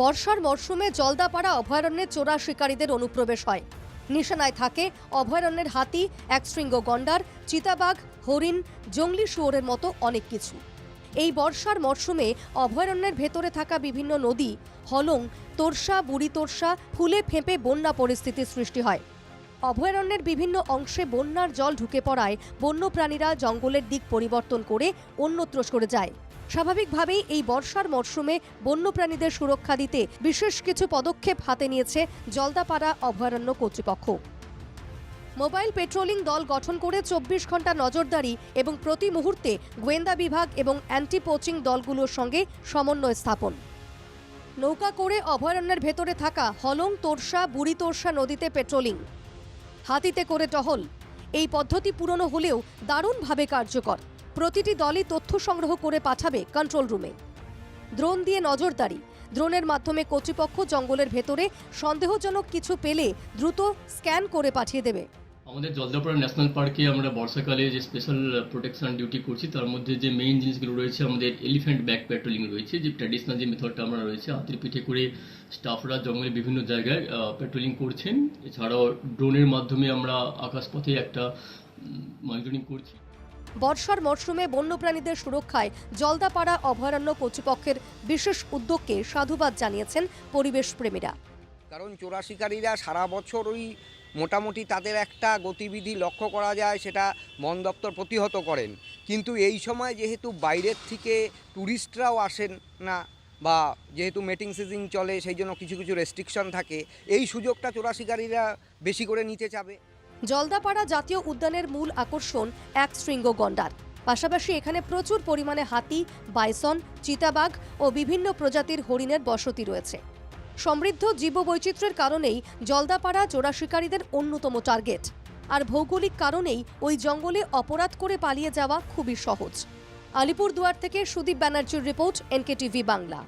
বর্ষার মরশুমে জলদাপাড়া অভয়ারণ্যে চোরা শিকারীদের অনুপ্রবেশ হয়। নিশানায় থাকে অভয়ারণ্যের হাতি একশৃঙ্গ গন্ডার, চিতাবাঘ, হরিণ, জঙ্গলি শুয়োরের মতো অনেক কিছু। এই বর্ষার মরশুমে অভয়ারণ্যের ভেতরে থাকা বিভিন্ন নদী, হলং, তোরসা, বুড়ি তোরসা, ফুলে ফেঁপে বন্যা পরিস্থিতির সৃষ্টি হয়। অভয়ারণ্যের বিভিন্ন অংশে বন্যার জল ঢুকে পড়ায় বন্যপ্রাণীরা জঙ্গলের দিক পরিবর্তন করে অন্যত্র সরে যায়। স্বাভাবিকভাবেই এই বর্ষার মরশুমে বন্যপ্রাণীদের সুরক্ষা দিতে বিশেষ কিছু পদক্ষেপ হাতে নিয়েছে জলদাপাড়া অভয়ারণ্য কর্তৃপক্ষ। মোবাইল পেট্রোলিং দল গঠন করে চব্বিশ ঘণ্টা নজরদারি এবং প্রতি মুহূর্তে গোয়েন্দা বিভাগ এবং অ্যান্টি পোচিং দলগুলোর সঙ্গে সমন্বয় স্থাপন। নৌকা করে অভয়ারণ্যের ভেতরে থাকা হলং, তোরসা, বুড়ি তোরসা নদীতে পেট্রোলিং। হাতিতে করে টহল। এই পদ্ধতি পুরনো হলেও দারুণভাবে কার্যকর। প্রতিটি দলই তথ্য সংগ্রহ করে পাঠাবে কন্ট্রোল রুমে দ্রোন দিয়ে নজরদারি। ড্রোনের মাধ্যমে কর্তৃপক্ষ জঙ্গলের ভেতরে সন্দেহজনক কিছু পেলে দ্রুত স্ক্যান করে পাঠিয়ে দেবে। আমাদের জলদাপাড়া ন্যাশনাল পার্কে আমরা বর্ষাকালে যে স্পেশাল প্রোটেকশন ডিউটি করছি তার মধ্যে যে মেইন জিনিসগুলো রয়েছে আমাদের এলিফ্যান্ট ব্যাক প্যাট্রোলিং রয়েছে যে ট্র্যাডিশনাল যে মেথডটা আমরা রয়েছে হাতির পিঠে করে স্টাফরা জঙ্গলের বিভিন্ন জায়গায় প্যাট্রোলিং করছেন। এছাড়াও ড্রোনের মাধ্যমে আমরা আকাশপথে একটা মনিটরিং করছি। বর্ষার মরশুমে বন্যপ্রাণীদের সুরক্ষায় জলদাপাড়া অভয়ারণ্য কর্তৃপক্ষের বিশেষ উদ্যোগকে সাধুবাদ জানিয়েছেন পরিবেশ প্রেমীরা। কারণ চোরা শিকারীরা সারা বছর ওই মোটামুটি তাদের একটা গতিবিধি লক্ষ্য করা যায়, সেটা বন দপ্তর প্রতিহত করেন। কিন্তু এই সময় যেহেতু বাইরের থেকে ট্যুরিস্টরাও আসেন না বা যেহেতু মেটিং সিজন চলে, সেই জন্য কিছু কিছু রেস্ট্রিকশন থাকে, এই সুযোগটা চোরা শিকারীরা বেশি করে নিতে চাবে। জলদাপাড়া জাতীয় উদ্যানের মূল আকর্ষণ এক শৃঙ্গ গন্ডার পাশাপাশি এখানে প্রচুর পরিমাণে হাতি, বাইসন, চিতাবাঘ ও বিভিন্ন প্রজাতির হরিণের বসতি রয়েছে। সমৃদ্ধ জীববৈচিত্র্যের কারণেই জলদাপাড়া চোরা শিকারীদের অন্যতম টার্গেট। আর ভৌগোলিক কারণেই ওই জঙ্গলে অপরাধ করে পালিয়ে যাওয়া খুবই সহজ। আলিপুরদুয়ার থেকে সুদীপ ব্যানার্জির রিপোর্ট, এনকেটিভি বাংলা।